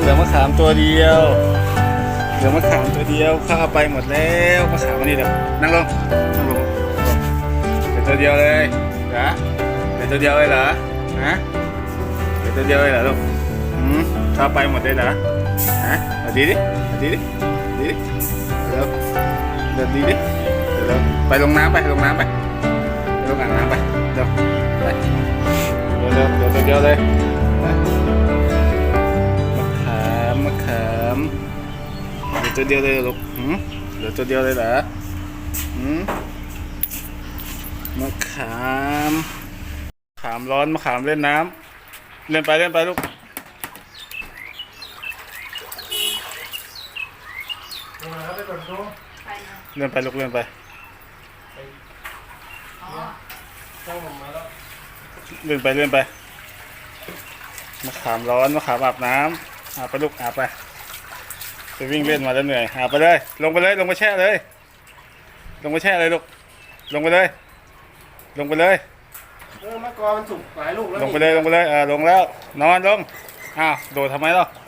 เหลือมะขามตัวเดียว เหลือมะขามตัวเดียวข้าไปหมดแล้วมะขามมานี่เดี๋ยวนั่งลงนั่งลงเหลือตัวเดียวเลยเหรอเหลือตัวเดียวเลยเหรอฮะเหลือตัวเดียวเลยเหรอลูกอืมข้าไปหมดเลยเหรอฮะเอาดีดิเอาดีดิดีดิเดี๋ยวเดี๋ยวดีดิเดี๋ยวเดี๋ยวไปลงน้ำไปลงน้ำไปไปลงอ่างน้ำไปเดี๋ยวไปเดี๋ยวเดี๋ยวเดี๋ยวตัวเดียวเลย ตัวเดียวเลยลูกหืมเหลือตัวเดียวเลยเหรอหืมมะขามขามร้อนมะขามเล่นน้ำเล่นไปเล่นไปลูกเล่นไปลูกเล่นไปเล่นไปเล่นไปมะขามร้อนมะขามอาบน้ำอาบไปลูกอาบไป ไปวิ่งเล่นมาแล้วเหนื่อยอาบไปเลย ลงไปเลย ลงไปแช่เลย ลงไปแช่เลยลูก ลงไปเลย ลงไปเลย เออมะกอมันสุกหลายลูกแล้วลงไปเลย ลงไปเลย เออลงแล้ว นอนลง อ้าว โดดทำไมล่ะเ